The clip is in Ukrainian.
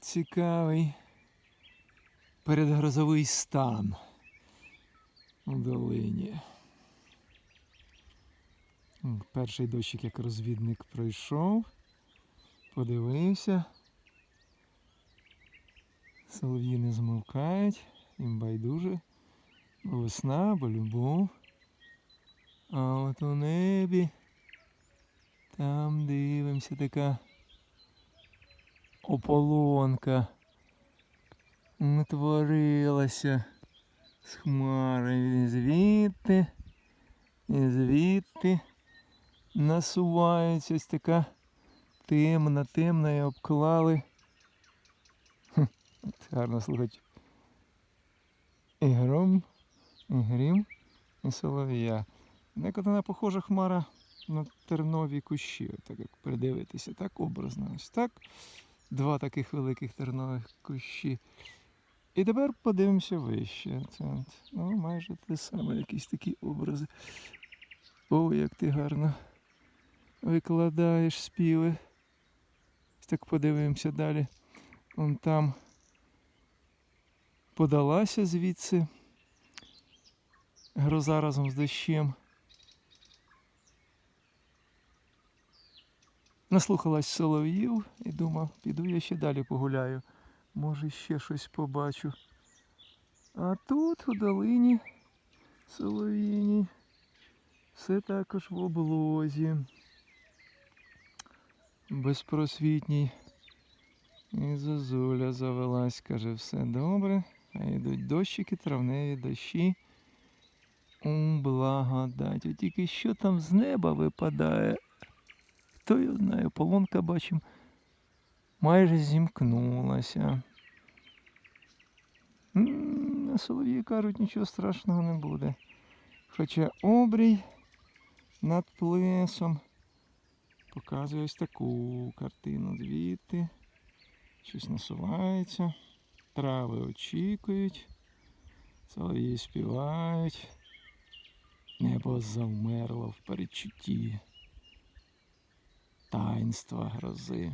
Цікавий передгрозовий стан у долині. Перший дощик як розвідник пройшов, подивився. Солов'ї не змовкають, їм байдуже, весна, бо любов. А от у небі там дивимося така ополонка утворилася з хмари і звідти, і звідти насувається ось така темна, темна і обклали. Хм, гарно слухать. І гром, і грім, і солов'я. Як вона похожа хмара на тернові кущі, так як придивитися, так образно. Ось так. Два таких великих тернових кущі. І тепер подивимося вище. Це ну, майже те саме, якісь такі образи. О, як ти гарно викладаєш співи. Так подивимося далі. Вон там подалася звідси. Гроза разом з дощем. Наслухалась солов'їв і думав, піду я ще далі погуляю. Може, ще щось побачу. А тут у долині солов'їній все також в облозі. Безпросвітній. І зозуля завелась, каже, все добре. А йдуть дощики, травневі дощі. У благодать. Тільки що там з неба випадає. Хто його знає, полонка бачимо, майже зімкнулася. М, солов'ї кажуть, нічого страшного не буде. Хоча обрій над плесом. Показує ось таку картину. Звідти. Щось насувається, трави очікують, солов'ї співають, небо завмерло в передчутті таїнства грози.